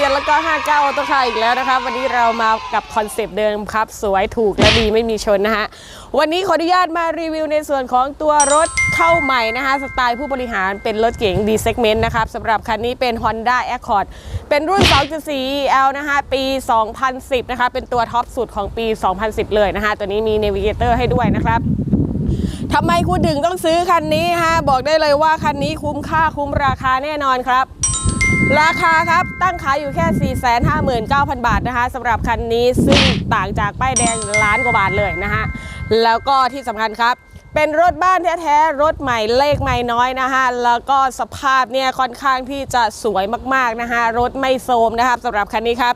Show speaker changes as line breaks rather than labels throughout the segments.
ดีครับวันนี้ก็พบกับเบียร์แล้วก็ 59ออโต้คาร์อีกแล้วนะครับวันนี้เรามากับคอนเซปต์เดิมครับ สวยถูกและดีไม่มีชนนะฮะวันนี้ขออนุญาตมารีวิวในส่วนของตัวรถเข้าใหม่นะคะสไตล์ผู้บริหารเป็นรถเก๋ง D segment นะครับสำหรับคันนี้เป็น Honda Accord เป็นรุ่น 2.4 L นะคะปี 2010 นะคะเป็นตัวท็อปสุดของปี 2010 เลยนะคะตัวนี้มี Navigator ให้ด้วยนะครับทำไมคุณถึงต้องซื้อคันนี้ฮะบอกได้เลยว่าคันนี้คุ้มค่าคุ้มราคาแน่นอนครับ ราคาครับตั้งขายอยู่แค่ 459,000 บาทนะคะสำหรับคันนี้ซึ่งต่างจากป้ายแดงล้านกว่าบาทเลยนะฮะแล้วก็ที่สำคัญครับ เป็นรถบ้านแท้ๆรถใหม่เลขไม่น้อยนะฮะแล้วก็สภาพเนี่ยค่อนข้างที่จะสวยมากๆนะฮะรถไม่โทรมนะครับสำหรับคันนี้ครับ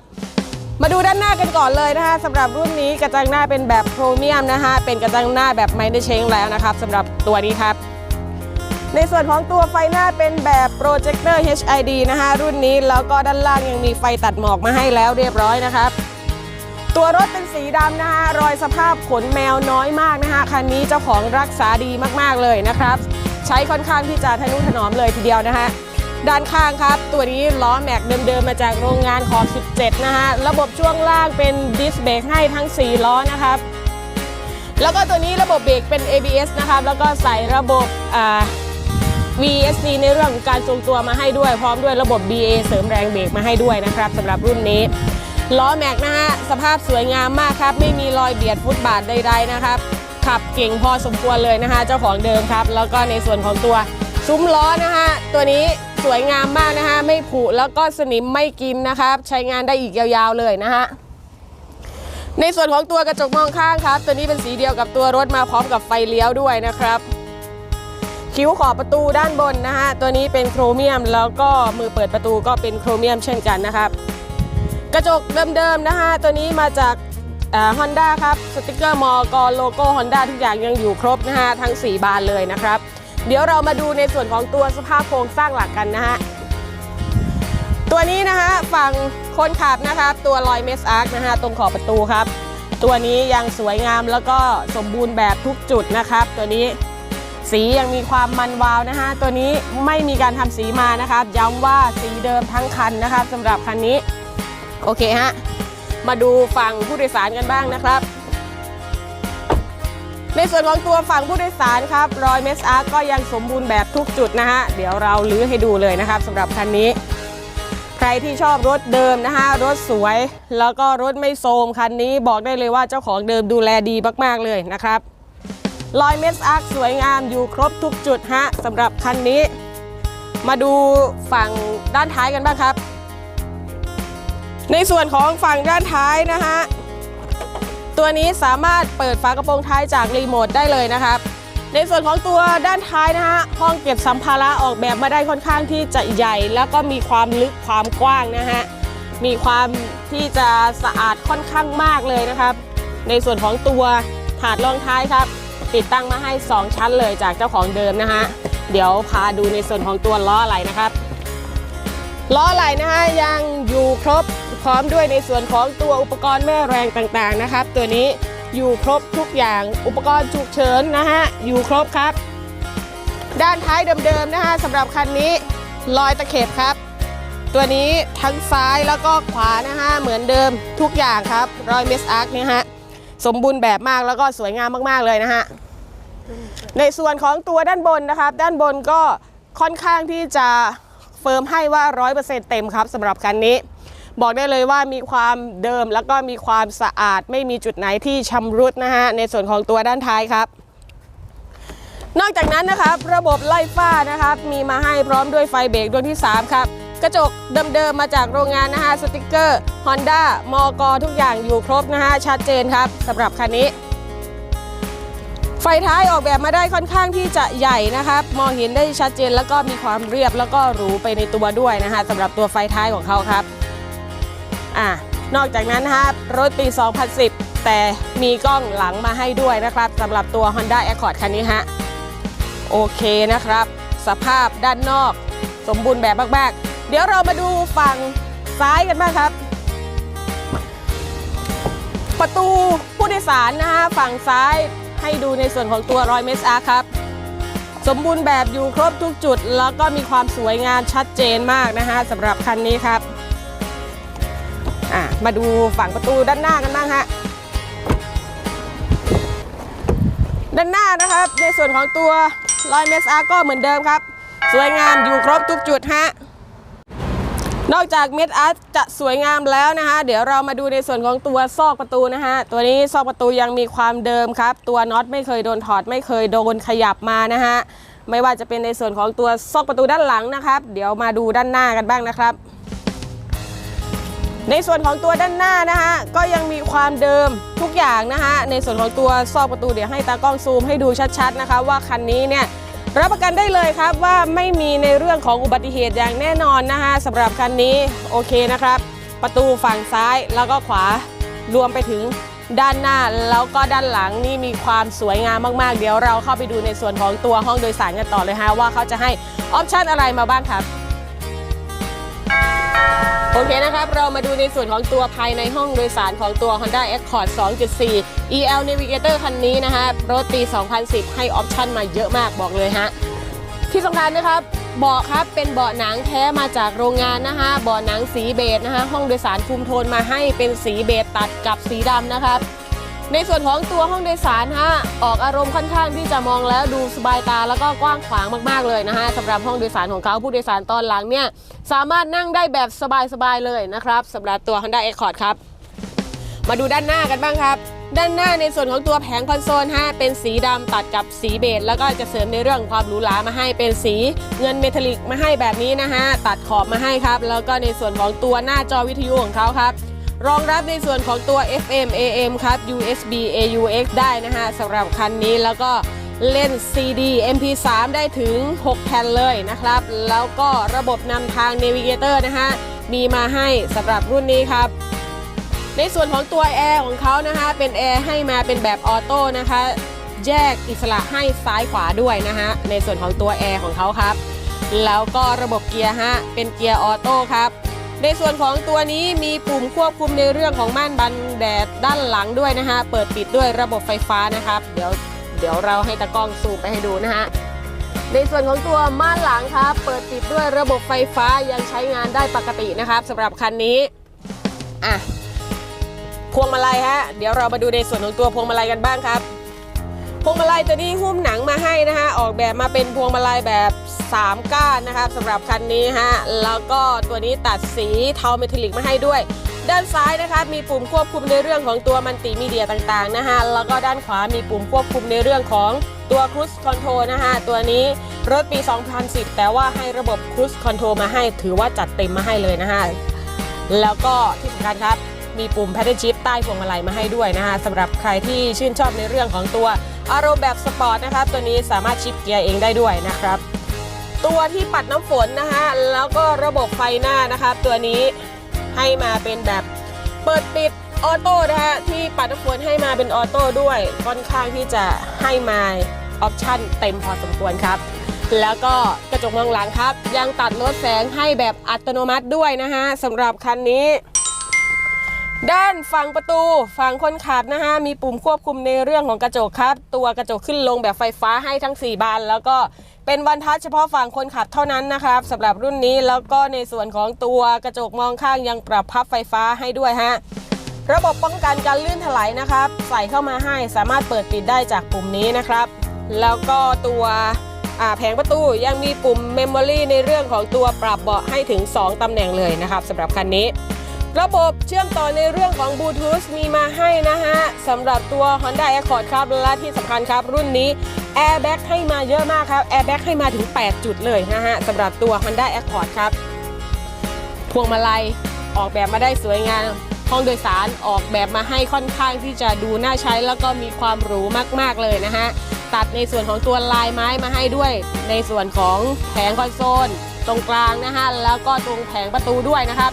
มาดูด้านหน้ากันก่อนเลยนะคะสำหรับรุ่นนี้กระจังหน้าเป็นแบบโครเมียมนะคะเป็นกระจังหน้าแบบไม่ได้เชงแล้วนะครับสำหรับตัวนี้ครับ ในส่วนของตัวไฟหน้าเป็นแบบโปรเจคเตอร์ HID นะคะรุ่นนี้แล้วก็ด้านล่างยังมีไฟตัดหมอกมาให้แล้วเรียบร้อยนะครับตัวรถเป็นสีดำนะคะรอยสภาพขนแมวน้อยมากนะคะคันนี้เจ้าของรักษาดีมากๆเลยนะครับ ใช้ค่อนข้างที่จะทะนุถนอมเลยทีเดียวนะคะด้านข้างครับ ตัวนี้ล้อแม็กเดิมๆมาจากโรงงานขอบ 17 นะฮะระบบช่วงล่างเป็นดิสเบรกให้ทั้ง 4 ล้อนะครับ แล้วก็ตัวนี้ระบบเบรกเป็น ABS นะครับ แล้วก็ใส่ระบบอ่า VSC ในเรื่องของการทรงตัวมาให้ด้วย พร้อมด้วยระบบ BA เสริมแรงเบรกมาให้ด้วยนะครับสำหรับรุ่นนี้ ล้อแม็กนะฮะสภาพสวยงามมากครับ ไม่มีรอยเบียดฟุตบาทใดๆนะครับ ขับเก่งพอสมควรเลยนะคะเจ้าของเดิมครับ แล้วก็ในส่วนของตัวซุ้มล้อนะฮะตัวนี้สวยงามมากนะฮะไม่ผุแล้วก็สนิมไม่กินนะครับ ใช้งานได้อีกยาวๆเลยนะฮะในส่วนของตัวกระจกมองข้างครับ ตัวนี้เป็นสีเดียวกับตัวรถมาพร้อมกับไฟเลี้ยวด้วยนะครับ คิ้วขอบประตูด้านบนนะฮะตัวนี้เป็นโครเมียมแล้วก็มือเปิดประตูก็เป็นโครเมียมเช่นกันนะครับ กระจกเดิมๆนะฮะตัวนี้มาจากฮอนด้าครับสติกเกอร์มอกรโลโก้ฮอนด้าทุกอย่างยังอยู่ครบนะฮะทั้ง 4 บานเลยนะครับ เดี๋ยวเรามาดูในส่วนของตัวสภาพโครงสร้างหลักกันนะฮะตัวนี้นะฮะฝั่งคนขับนะครับตัวลอยเมสอาร์คนะฮะตรงขอบประตูครับ ตัวนี้ยังสวยงามแล้วก็สมบูรณ์แบบทุกจุดนะครับ ตัวนี้ สียังมีความมันวาวนะฮะตัวนี้ไม่มีการทำสีมานะครับย้ำว่าสีเดิมทั้งคันนะครับสำหรับคันนี้ โอเคฮะ มาดูฝั่งผู้โดยสารกันบ้างนะครับ ในส่วนของตัวฝั่งผู้โดยสารครับรอยเมสอาร์ก็ยังสมบูรณ์แบบทุกจุดนะฮะ เดี๋ยวเราลื้อให้ดูเลยนะครับสำหรับคันนี้ ใครที่ชอบรถเดิมนะฮะรถสวย แล้วก็รถไม่โทรมคันนี้บอกได้เลยว่าเจ้าของเดิมดูแลดีมากๆเลยนะครับ รอยเมสอาร์คสวยงามอยู่ครบทุกจุดฮะสำหรับคันนี้ มาดูฝั่งด้านท้ายกันบ้างครับ ในส่วนของฝั่งด้านท้ายนะฮะตัวนี้สามารถเปิดฝากระโปรงท้ายจากรีโมทได้เลยนะครับ ในส่วนของตัวด้านท้ายนะฮะห้องเก็บสัมภาระออกแบบมาได้ค่อนข้างที่จะใหญ่ แล้วก็มีความลึกความกว้างนะฮะมีความที่จะสะอาดค่อนข้างมากเลยนะครับ ในส่วนของตัวถาดรองท้ายครับ ติดตั้งมาให้ 2 ชั้นเลยจากเจ้าของเดิมนะฮะ เดี๋ยวพาดูในส่วนของตัวล้อไหลนะครับ ล้อไหลนะฮะยังอยู่ครบพร้อมด้วยในส่วนของตัวอุปกรณ์แม่แรงต่างๆนะครับ ตัวนี้อยู่ครบทุกอย่างอุปกรณ์ฉุกเฉินนะฮะอยู่ครบครับ ด้านท้ายเดิมๆนะฮะสำหรับคันนี้ลอยตะเข็บครับ ตัวนี้ทั้งซ้ายแล้วก็ขวานะฮะเหมือนเดิมทุกอย่างครับรอยเมสอาร์คเนี่ยฮะ สมบูรณ์แบบมากแล้วก็สวยงามมากๆเลยนะฮะในส่วนของตัวด้านบนนะครับ ด้านบนก็ค่อนข้างที่จะเฟิร์มให้ว่า 100%เต็มครับสำหรับคันนี้ บอกได้เลยว่ามีความเดิมแล้วก็มีความสะอาด ไม่มีจุดไหนที่ชำรุดนะฮะในส่วนของตัวด้านท้ายครับ นอกจากนั้นนะครับ ระบบไล่ฟ้านะครับ มีมาให้พร้อมด้วยไฟเบรกดวงที่ 3 ครับ กระจกเดิมๆมาจากโรงงานนะฮะสติกเกอร์ Honda มอกทุกอย่างอยู่ครบนะฮะชัดเจนครับสำหรับคันนี้ ไฟท้ายออกแบบมาได้ค่อนข้างที่จะใหญ่นะครับ มองเห็นได้ชัดเจนแล้วก็มีความเรียบแล้วก็หรูไปในตัวด้วยนะฮะสำหรับตัวไฟท้ายของเขาครับอ่านอกจากนั้นนะครับรถปี 2010 แต่มีกล้องหลังมาให้ด้วยนะครับสำหรับตัว Honda Accord คันนี้ฮะโอเคนะครับ สภาพด้านนอกสมบูรณ์แบบมาก ๆ ดี๋ยวเรามาดูฝั่งซ้ายกันบ้างครับ ประตูผู้โดยสารนะฮะฝั่งซ้ายให้ดูในส่วนของตัวรอยเมสอาร์ครับ สมบูรณ์แบบอยู่ครบทุกจุด แล้วก็มีความสวยงามชัดเจนมากนะคะสำหรับคันนี้ครับมาดูฝั่งประตูด้านหน้ากันบ้างฮะด้านหน้านะครับ ในส่วนของตัวรอยเมสอาก็เหมือนเดิมครับ สวยงามอยู่ครบทุกจุดฮะ นอกจากเม็ดอาร์ตจะสวยงามแล้วนะคะ เดี๋ยวเรามาดูในส่วนของตัวซอกประตูนะฮะตัวนี้ซอกประตูยังมีความเดิมครับ ตัวน็อตไม่เคยโดนถอดไม่เคยโดนขยับมานะฮะไม่ว่าจะเป็นในส่วนของตัวซอกประตูด้านหลังนะครับ เดี๋ยวมาดูด้านหน้ากันบ้างนะครับ ในส่วนของตัวด้านหน้านะฮะก็ยังมีความเดิมทุกอย่างนะฮะในส่วนของตัวซอกประตูเดี๋ยวให้ตากล้องซูมให้ดูชัดๆนะคะ ว่าคันนี้เนี่ย รับประกันได้เลยครับว่าไม่มีในเรื่องของอุบัติเหตุอย่างแน่นอนนะคะสำหรับคันนี้โอเคนะครับ ประตูฝั่งซ้ายแล้วก็ขวารวมไปถึงด้านหน้าแล้วก็ด้านหลังนี่มีความสวยงามมากๆ เดี๋ยวเราเข้าไปดูในส่วนของตัวห้องโดยสารกันต่อเลยฮะว่าเขาจะให้ออปชันอะไรมาบ้างครับ โอเคนะครับ เรามาดูในส่วนของตัวภายในห้องโดยสารของตัว Honda Accord 2.4 EL Navigator คันนี้นะฮะรถปี 2010 ให้ออปชั่นมาเยอะมากบอกเลยฮะ ที่สำคัญนะครับเบาะครับเป็นเบาะหนังแท้มาจากโรงงานนะฮะเบาะหนังสีเบจนะฮะห้องโดยสารคุมโทนมาให้เป็นสีเบจตัดกับสีดำนะครับ ในส่วนของตัวห้องโดยสารฮะออกอารมณ์ค่อนข้างที่จะมองแล้วดูสบายตาแล้วก็กว้างขวางมากๆเลยนะฮะสำหรับห้องโดยสารของเขาผู้โดยสารตอนหลังเนี่ยสามารถนั่งได้แบบสบายๆเลยนะครับสำหรับตัว Honda Accord ครับ มาดูด้านหน้ากันบ้างครับ ด้านหน้าในส่วนของตัวแผงคอนโซลฮะเป็นสีดำตัดกับสีเบจแล้วก็จะเสริมในเรื่องของความหรูหรามาให้เป็นสีเงินเมทัลลิกมาให้แบบนี้นะฮะตัดขอบมาให้ครับ แล้วก็ในส่วนของตัวหน้าจอวิทยุของเขาครับ รองรับในส่วนของตัว FM AM ครับ USB AUX ได้นะฮะสำหรับคันนี้แล้วก็เล่น CD MP3 ได้ถึง 6 แผ่นเลยนะครับ แล้วก็ระบบนำทาง Navigator นะฮะมีมาให้สำหรับรุ่นนี้ครับ ในส่วนของตัวแอร์ของเขานะคะเป็นแอร์ให้มาเป็นแบบออโต้นะคะ แยกอิสระให้ซ้ายขวาด้วยนะฮะในส่วนของตัวแอร์ของเขาครับ แล้วก็ระบบเกียร์ฮะเป็นเกียร์ออโต้ครับ ในส่วนของตัวนี้มีปุ่มควบคุมในเรื่องของม่านบันแดดด้านหลังด้วยนะฮะเปิดปิดด้วยระบบไฟฟ้านะครับ เดี๋ยวเดี๋ยวเราให้ตากล้องซูมไปให้ดูนะฮะในส่วนของตัวม่านหลังครับเปิดปิดด้วยระบบไฟฟ้ายังใช้งานได้ปกตินะครับสำหรับคันนี้อะพวงมาลัยฮะเดี๋ยวเรามาดูในส่วนของตัวพวงมาลัยกันบ้างครับพวงมาลัยตัวนี้หุ้มหนังมาให้นะฮะออกแบบมาเป็นพวงมาลัยแบบ 3 ก้านนะครับสำหรับคันนี้ฮะแล้วก็ตัวนี้ตัดสีเทาเมทัลลิกมาให้ด้วย ด้านซ้ายนะครับมีปุ่มควบคุมในเรื่องของตัวมันติมีเดียต่างๆนะฮะแล้วก็ด้านขวามีปุ่มควบคุมในเรื่องของตัว Cruise Control นะฮะตัวนี้รถปี 2010 แต่ว่าให้ระบบ Cruise Control มาให้ถือว่าจัดเต็มมาให้เลยนะฮะแล้วก็ที่สำคัญครับมีปุ่ม Paddle Shift ใต้พวงมาลัยมาให้ด้วยนะฮะสำหรับใครที่ชื่นชอบในเรื่องของตัวอารมณ์แบบสปอร์ตนะครับ ตัวนี้สามารถชิปเกียร์เองได้ด้วยนะครับ ตัวที่ปัดน้ำฝนนะฮะแล้วก็ระบบไฟหน้านะครับตัวนี้ให้มาเป็นแบบเปิดปิดออโต้นะฮะที่ปัดน้ำฝนให้มาเป็นออโต้ด้วยค่อนข้างที่จะให้มาออปชั่นเต็มพอสมควรครับ แล้วก็กระจกมองหลังครับ ยังตัดลดแสงให้แบบอัตโนมัติด้วยนะฮะสำหรับคันนี้ ด้านฝั่งประตูฝั่งคนขับนะฮะมีปุ่มควบคุมในเรื่องของกระจกครับ ตัวกระจกขึ้นลงแบบไฟฟ้าให้ทั้ง 4 บาน แล้วก็ เป็นวันทัชเฉพาะฝั่งคนขับเท่านั้นนะครับสำหรับรุ่นนี้แล้วก็ในส่วนของตัวกระจกมองข้างยังปรับพับไฟฟ้าให้ด้วยฮะระบบป้องกันการลื่นถลายนะครับ ใส่เข้ามาให้สามารถเปิดปิดได้จากปุ่มนี้นะครับ แล้วก็ตัวแผงประตูยังมีปุ่มเมมโมรีในเรื่องของตัวปรับเบาะให้ถึง 2ตำแหน่งเลยนะครับสำหรับคันนี้ ระบบเชื่อมต่อในเรื่องของบลูทูธมีมาให้นะฮะสำหรับตัว Honda Accord ครับ และที่สำคัญครับรุ่นนี้ Airbag ให้มาเยอะมากครับ Airbag ให้มาถึง 8 จุดเลยนะฮะสำหรับตัว Honda Accord ครับ พวงมาลัยออกแบบมาได้สวยงามห้องโดยสารออกแบบมาให้ค่อนข้างที่จะดูน่าใช้ แล้วก็มีความหรูมากๆเลยนะฮะตัดในส่วนของตัวลายไม้มาให้ด้วย ในส่วนของแผงคอนโซล ตรงกลางนะฮะแล้วก็ตรงแผงประตูด้วยนะครับ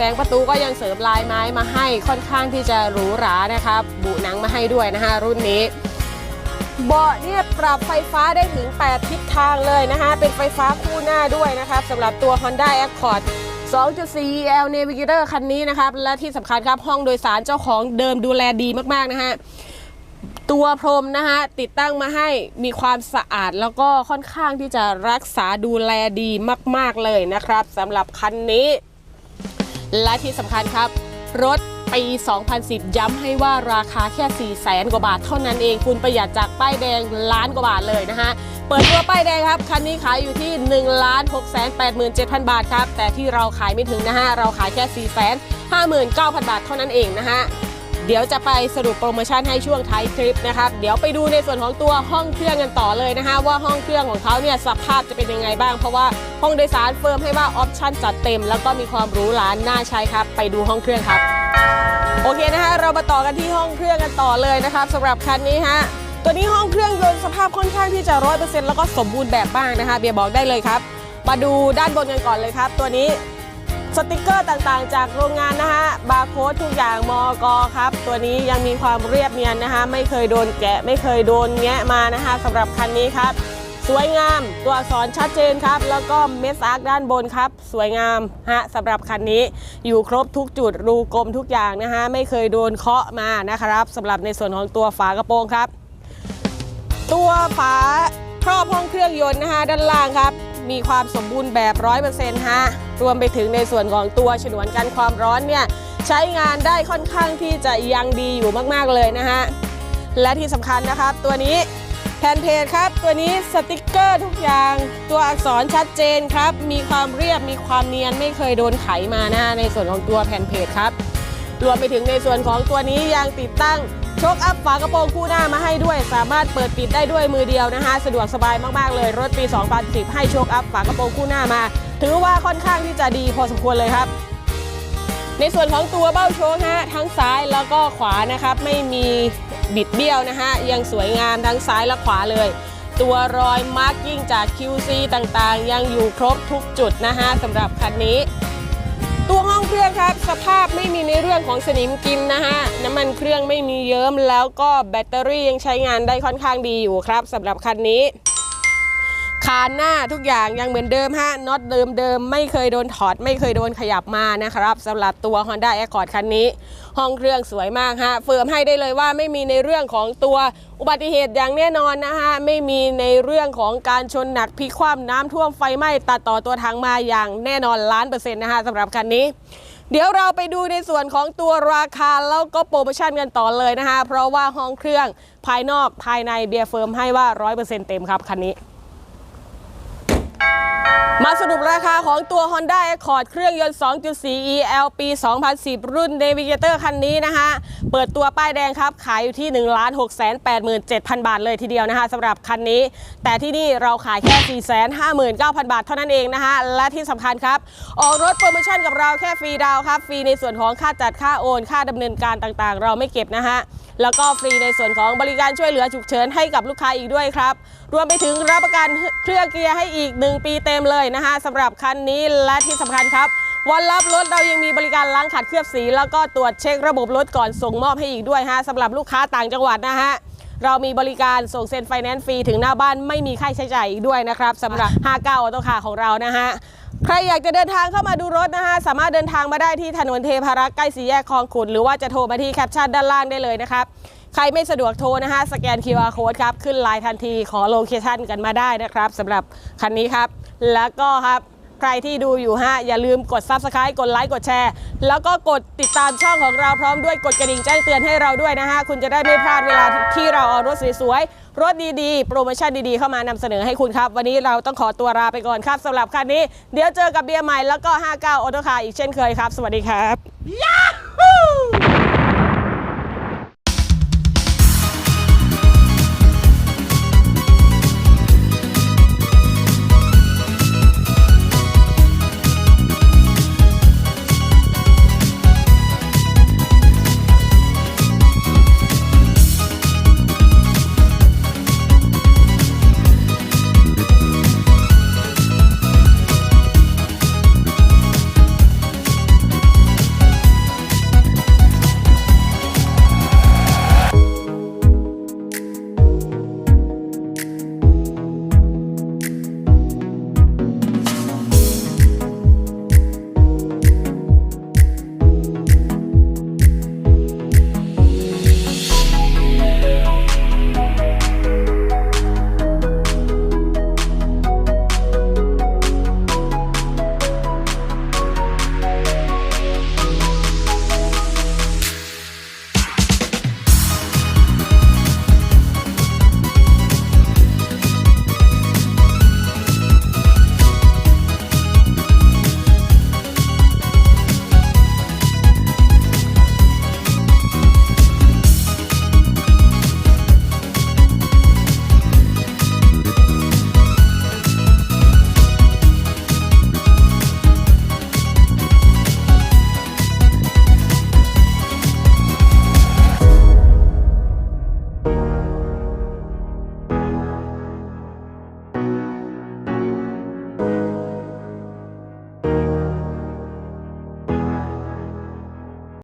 แผงประตูก็ยังเสริมลายไม้มาให้ค่อนข้างที่จะหรูหรานะครับบุหนังมาให้ด้วยนะฮะรุ่นนี้ เบาะเนี่ยปรับไฟฟ้าได้ถึง 8 ทิศทางเลยนะคะเป็นไฟฟ้าคู่หน้าด้วยนะครับสำหรับตัว Honda Accord 2.4 L Navigator คันนี้นะครับ และที่สำคัญครับห้องโดยสารเจ้าของเดิมดูแลดีมาก ๆ นะฮะ ตัวพรมนะฮะ ติดตั้งมาให้มีความสะอาดแล้วก็ค่อนข้างที่จะรักษาดูแลดีมาก ๆ เลยนะครับสำหรับคันนี้ และที่สำคัญครับ รถปี 2010 ย้ำให้ว่าราคาแค่ 4 แสนกว่าบาทเท่านั้นเองคุณประหยัดจากป้ายแดงล้านกว่าบาทเลยนะฮะ เปิดตัวป้ายแดงครับ คันนี้ขายอยู่ที่ 1 6 8 7 0 0 0 บาทครับ แต่ที่เราขายไม่ถึงนะฮะ เราขายแค่ 4 5 9 0 0 0 บาทเท่านั้นเองนะฮะ เดี๋ยวจะไปสรุปโปรโมชั่นให้ช่วงท้ายคลิปนะครับ เดี๋ยวไปดูในส่วนของตัวห้องเครื่องกันต่อเลยนะคะว่าห้องเครื่องของเขาเนี่ยสภาพจะเป็นยังไงบ้าง เพราะว่าห้องโดยสารเฟิร์มให้ว่าออปชั่นจัดเต็ม แล้วก็มีความหรูหราน่าใช้ครับ ไปดูห้องเครื่องครับ โอเคนะคะเรามาต่อกันที่ห้องเครื่องกันต่อเลยนะครับสำหรับคันนี้ฮะตัวนี้ห้องเครื่องยนต์สภาพค่อนข้างที่จะร้อยเปอร์เซ็นต์แล้วก็สมบูรณ์แบบบ้างนะคะเบียร์บอกได้เลยครับ มาดูด้านบนกันก่อนเลยครับ ตัวนี้ สติกเกอร์ต่างๆ จากโรงงานนะฮะบาร์โค้ดทุกอย่างมอกครับ ตัวนี้ยังมีความเรียบเนียนนะคะ ไม่เคยโดนแกะ ไม่เคยโดนแงะมานะคะสำหรับคันนี้ครับ สวยงามตัวอักษรชัดเจนครับ แล้วก็เมสอาร์คด้านบนครับ สวยงามฮะสำหรับคันนี้อยู่ครบทุกจุดรูกลมทุกอย่างนะฮะไม่เคยโดนเคาะมานะครับสำหรับในส่วนของตัวฝากระโปรงครับ ตัวฝาครอบห้องเครื่องยนต์นะคะด้านล่างครับ มีความสมบูรณ์แบบ 100%ฮะ รวมไปถึงในส่วนของตัวฉนวนกันความร้อนเนี่ยใช้งานได้ค่อนข้างที่จะยังดีอยู่มากๆเลยนะฮะ และที่สำคัญนะครับ ตัวนี้แผ่นเพจครับ ตัวนี้สติกเกอร์ทุกอย่าง ตัวอักษรชัดเจนครับ มีความเรียบมีความเนียนไม่เคยโดนไขมานะในส่วนของตัวแผ่นเพจครับ รวมไปถึงในส่วนของตัวนี้ยังติดตั้ง ชคอัพฝากระโปรงคู่หน้ามาให้ด้วย สามารถเปิดปิดได้ด้วยมือเดียวนะฮะสะดวกสบายมากๆเลย รถปี 2010 ให้โชคอัพฝากระโปรงคู่หน้ามา ถือว่าค่อนข้างที่จะดีพอสมควรเลยครับ ในส่วนของตัวเบ้าโชคฮะทั้งซ้ายแล้วก็ขวานะครับ ไม่มีบิดเบี้ยวนะฮะยังสวยงามทั้งซ้ายและขวาเลยตัวรอยมาร์กิ่งจาก QC ต่างๆ ยังอยู่ครบทุกจุดนะฮะสำหรับคันนี้ รื่องครับ สภาพไม่มีในเรื่องของสนิมกินนะฮะน้ำมันเครื่องไม่มีเยิ้มแล้วก็แบตเตอรี่ยังใช้งานได้ค่อนข้างดีอยู่ครับสำหรับคันนี้ คานหน้าทุกอย่างยังเหมือนเดิมฮะน็อตเดิมเดิมไม่เคยโดนถอด ไม่เคยโดนขยับมานะครับสำหรับตัว Honda Accord คันนี้ ห้องเครื่องสวยมากฮะเฟิร์มให้ได้เลยว่าไม่มีในเรื่องของตัวอุบัติเหตุอย่างแน่นอนนะฮะไม่มีในเรื่องของการชนหนักพลิกคว่ำน้ำท่วมไฟไหม้ตัดต่อตัวถังมาอย่างแน่นอนล้านเปอร์เซ็นต์นะฮะสำหรับคันนี้เดี๋ยวเราไปดูในส่วนของตัวราคาแล้วก็โปรโมชั่นกันต่อเลยนะคะ เพราะว่าห้องเครื่องภายนอกภายในเบียร์เฟิร์มให้ว่า 100%เต็มครับคันนี้ มาสรุปราคาของตัว Honda Accord เครื่องยนต์ 2.4 EL ปี 2010 รุ่น Navigator คันนี้นะคะ เปิดตัวป้ายแดงครับ ขายอยู่ที่ 1 6 8 7 0 0 0 บาทเลยทีเดียวนะคะสำหรับคันนี้ แต่ที่นี่เราขายแค่ 459,000 บาทเท่านั้นเองนะคะ และที่สำคัญครับ ออกรถโปรโมชั่นกับเราแค่ฟรีดาวครับ ฟรีในส่วนของค่าจัดค่าโอน ค่าดำเนินการต่างๆ เราไม่เก็บนะฮะ แล้วก็ฟรีในส่วนของบริการช่วยเหลือฉุกเฉินให้กับลูกค้าอีกด้วยครับ รวมไปถึงรับประกันเครื่องเกียร์ให้อีก 1 ปีเต็มเลยนะคะสำหรับคันนี้และที่สำคัญครับวันรับรถเรายังมีบริการล้างขัดเคลือบสี แล้วก็ตรวจเช็คระบบรถก่อนส่งมอบให้อีกด้วยฮะสำหรับลูกค้าต่างจังหวัดนะฮะเรามีบริการส่งเซ็นไฟแนนซ์ฟรีถึงหน้าบ้านไม่มีค่าใช้จ่ายอีกด้วยนะครับสำหรับ 59ออโต้คาของเรานะฮะ ใครอยากจะเดินทางเข้ามาดูรถนะคะสามารถเดินทางมาได้ที่ถนนเทพารักษ์ใกล้สี่แยกคลองขุดหรือว่าจะโทรมาที่แคปชั่นด้านล่างได้เลยนะครับใครไม่สะดวกโทรนะคะสแกน QR code ครับ ขึ้นไลน์ทันทีขอโลเคชั่นกันมาได้นะครับสำหรับคันนี้ครับ แล้วก็ครับ ใครที่ดูอยู่ฮะ อย่าลืมกด Subscribe กดไลค์กดแชร์ แล้วก็กดติดตามช่องของเราพร้อมด้วยกดกระดิ่งแจ้งเตือนให้เราด้วยนะฮะ คุณจะได้ไม่พลาดเวลาที่เราเอารถสวยๆ รถดีๆ โปรโมชั่นดีๆ เข้ามานำเสนอให้คุณครับ วันนี้เราต้องขอตัวลาไปก่อนครับสำหรับคันนี้ เดี๋ยวเจอกับเบียร์ใหม่แล้วก็ 59ออโตคาร์อีกเช่นเคยครับ สวัสดีครับ